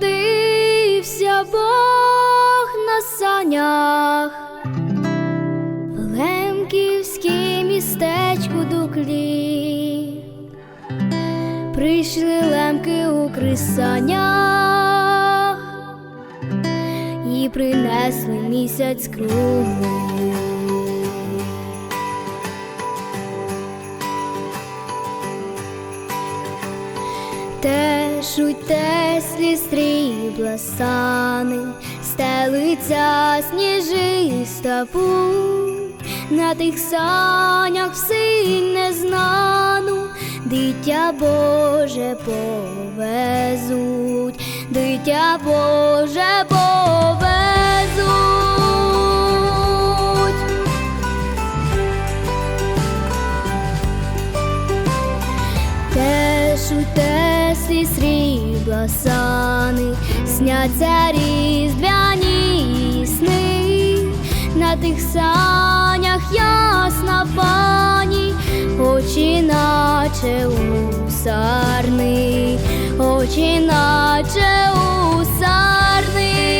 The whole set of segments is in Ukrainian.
Народився Бог на санях, в лемківській містечку дуклі, прийшли лемки у крисанях і принесли місяць круглий. Теж у теслі срібла сани, стелиться сніжиста путь, на тих санях синь незнану, дитя Боже повезуть, дитя Боже повезуть. Теж у срібла сани, сняться різдвяні сни, на тих санях ясна пані, очі наче у сарни, очі наче у сарни.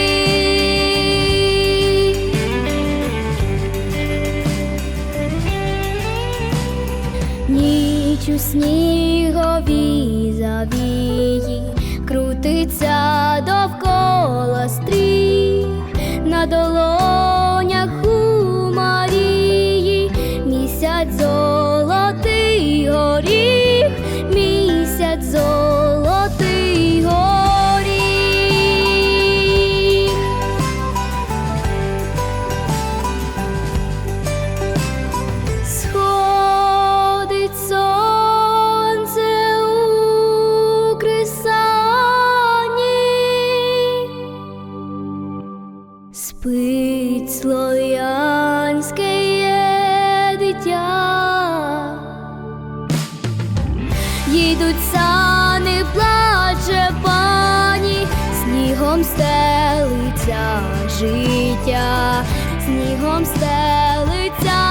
Ніч у сніговій завії крутиться довкола стрій. На долонях спить слов'янське є дитя, їдуть сани, плаче пані, снігом стелиться життя, снігом стелиться.